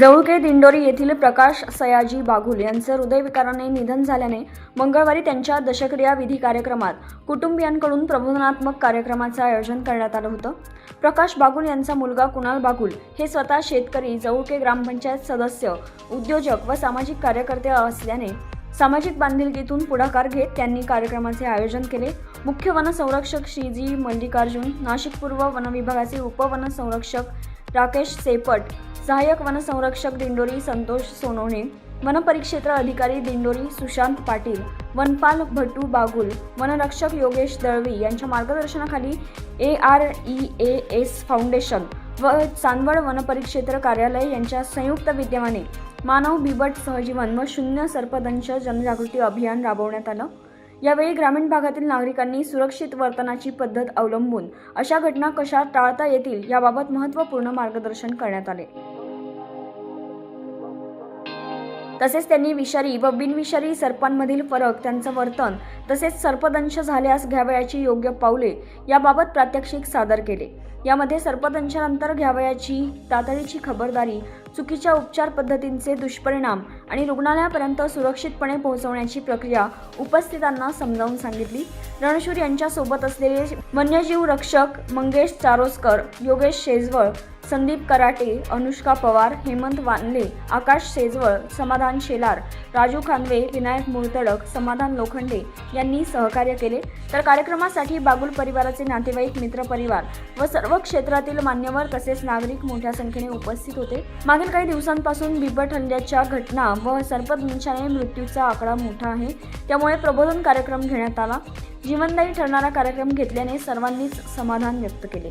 जवळके दिंडोरी येथील प्रकाश सयाजी बागुल यांचं हृदयविकाराने निधन झाल्याने मंगळवारी त्यांच्या दशक्रिया विधी कार्यक्रमात कुटुंबियांकडून प्रबोधनात्मक कार्यक्रमाचं आयोजन करण्यात आलं होतं. प्रकाश बागुल यांचा मुलगा कुणाल बागुल हे स्वतः शेतकरी जवळके ग्रामपंचायत सदस्य उद्योजक व सामाजिक कार्यकर्ते असल्याने सामाजिक बांधिलकीतून पुढाकार घेत त्यांनी कार्यक्रमाचे आयोजन केले. मुख्य वनसंरक्षक श्रीजी मल्लिकार्जुन नाशिक पूर्व वनविभागाचे उपवनसंरक्षक राकेश सेपट सहाय्यक वनसंरक्षक दिंडोरी संतोष सोनवणे वनपरिक्षेत्र अधिकारी दिंडोरी सुशांत पाटील वनपाल भट्टू बागुल वनरक्षक योगेश दळवी यांच्या मार्गदर्शनाखाली A R E A S foundation व चांदवड वनपरिक्षेत्र कार्यालय यांच्या संयुक्त विद्यमाने मानव बिबट सहजीवन व शून्य सर्पदंश जनजागृती अभियान राबवण्यात आलं. यावेळी ग्रामीण भागातील नागरिकांनी सुरक्षित वर्तनाची पद्धत अवलंबून अशा घटना कशा टाळता येतील याबाबत महत्त्वपूर्ण मार्गदर्शन करण्यात आले. तसेच त्यांनी विषारी व बिनविषारी सर्पांमधील फरक त्यांचं वर्तन तसेच सर्पदंश झाल्यास घ्यावयाची योग्य पावले याबाबत प्रात्यक्षिक सादर केले. यामध्ये सर्पदंशानंतर घ्यावयाची तातडीची खबरदारी चुकीच्या उपचार पद्धतींचे दुष्परिणाम आणि रुग्णालयापर्यंत सुरक्षितपणे पोहोचवण्याची प्रक्रिया उपस्थितांना समजावून सांगितली. रणशूर यांच्यासोबत असलेले वन्यजीव रक्षक मंगेश चारोस्कर योगेश शेजवळ संदीप कराटे अनुष्का पवार हेमंत वानले आकाश सेजवळ समाधान शेलार राजू खानवे विनायक मुळतडक समाधान लोखंडे यांनी सहकार्य केले. तर कार्यक्रमासाठी बागुल परिवाराचे नातेवाईक मित्रपरिवार व सर्व क्षेत्रातील मान्यवर तसेच नागरिक मोठ्या संख्येने उपस्थित होते. मागील काही दिवसांपासून बिबट हल्ल्याच्या घटना व सर्पदंशाने मृत्यूचा आकडा मोठा आहे. त्यामुळे प्रबोधन कार्यक्रम घेण्यात आला. जीवनदायी ठरणारा कार्यक्रम घेतल्याने सर्वांनीच समाधान व्यक्त केले.